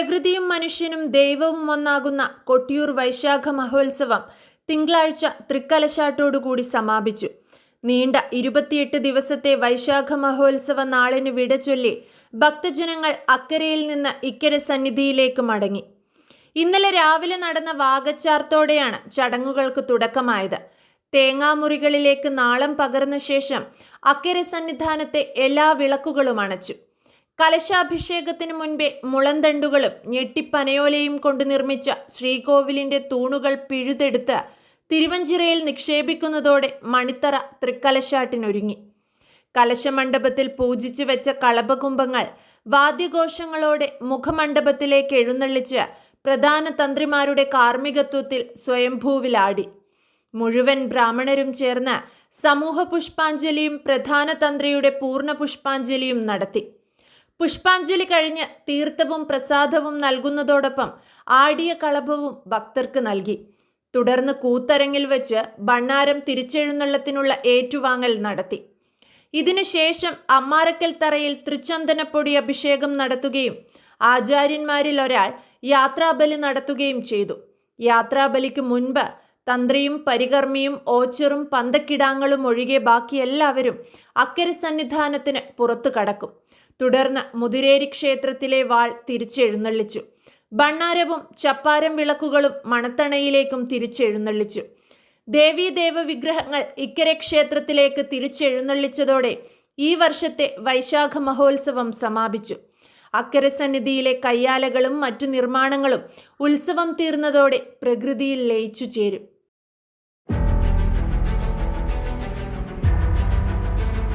പ്രകൃതിയും മനുഷ്യനും ദൈവവും ഒന്നാകുന്ന കൊട്ടിയൂർ വൈശാഖ മഹോത്സവം തിങ്കളാഴ്ച തൃക്കലശാട്ടോടുകൂടി സമാപിച്ചു. നീണ്ട ഇരുപത്തിയെട്ട് ദിവസത്തെ വൈശാഖ മഹോത്സവ നാളിന് വിട ചൊല്ലി ഭക്തജനങ്ങൾ അക്കരയിൽ നിന്ന് ഇക്കര സന്നിധിയിലേക്ക് മടങ്ങി. ഇന്നലെ രാവിലെ നടന്ന വാഗച്ചാർത്തോടെയാണ് ചടങ്ങുകൾക്ക് തുടക്കമായത്. തേങ്ങാമുറികളിലേക്ക് നാളം പകർന്ന ശേഷം അക്കര സന്നിധാനത്തെ എല്ലാ വിളക്കുകളും അണച്ചു. കലശാഭിഷേകത്തിന് മുൻപേ മുളന്തണ്ടുകളും ഞെട്ടിപ്പനയോലയും കൊണ്ട് നിർമ്മിച്ച ശ്രീകോവിലിന്റെ തൂണുകൾ പിഴുതെടുത്ത് തിരുവഞ്ചിറയിൽ നിക്ഷേപിക്കുന്നതോടെ മണിത്തറ തൃക്കലശാട്ടിനൊരുങ്ങി. കലശമണ്ഡപത്തിൽ പൂജിച്ചു വെച്ച കളഭകുംഭങ്ങൾ വാദ്യഘോഷങ്ങളോടെ മുഖമണ്ഡപത്തിലേക്ക് എഴുന്നള്ളിച്ച് പ്രധാന തന്ത്രിമാരുടെ കാർമ്മികത്വത്തിൽ സ്വയംഭൂവിലാടി. മുഴുവൻ ബ്രാഹ്മണരും ചേർന്ന് സമൂഹ പുഷ്പാഞ്ജലിയും പ്രധാന തന്ത്രിയുടെ പൂർണ പുഷ്പാഞ്ജലിയും നടത്തി. പുഷ്പാഞ്ജലി കഴിഞ്ഞ് തീർത്ഥവും പ്രസാദവും നൽകുന്നതോടൊപ്പം ആടിയ കളഭവും ഭക്തർക്ക് നൽകി. തുടർന്ന് കൂത്തരങ്ങിൽ വെച്ച് ബണ്ണാരം തിരിച്ചെഴുന്നള്ളത്തിനുള്ള ഏറ്റുവാങ്ങൽ നടത്തി. ഇതിനുശേഷം അമ്മാരക്കൽ തറയിൽ തൃച്ചന്ദനപ്പൊടി അഭിഷേകം നടത്തുകയും ആചാര്യന്മാരിൽ ഒരാൾ യാത്രാബലി നടത്തുകയും ചെയ്തു. യാത്രാബലിക്ക് മുൻപ് തന്ത്രിയും പരികർമ്മിയും ഓച്ചറും പന്തക്കിടാങ്ങളും ഒഴികെ ബാക്കി എല്ലാവരും അക്കരെ സന്നിധാനത്തിന് പുറത്തു കടക്കും. തുടർന്ന് മുതിരേരി ക്ഷേത്രത്തിലെ വാൾ തിരിച്ചെഴുന്നള്ളിച്ചു. ബണ്ണാരവും ചപ്പാരം വിളക്കുകളും മണത്തണയിലേക്കും തിരിച്ചെഴുന്നള്ളിച്ചു. ദേവീദേവ വിഗ്രഹങ്ങൾ ഇക്കരെ ക്ഷേത്രത്തിലേക്ക് തിരിച്ചെഴുന്നള്ളിച്ചതോടെ ഈ വർഷത്തെ വൈശാഖ മഹോത്സവം സമാപിച്ചു. അക്കരെ സന്നിധിയിലെ കയ്യാലകളും മറ്റു നിർമ്മാണങ്ങളും ഉത്സവം തീർന്നതോടെ പ്രകൃതിയിൽ ലയിച്ചു ചേരും.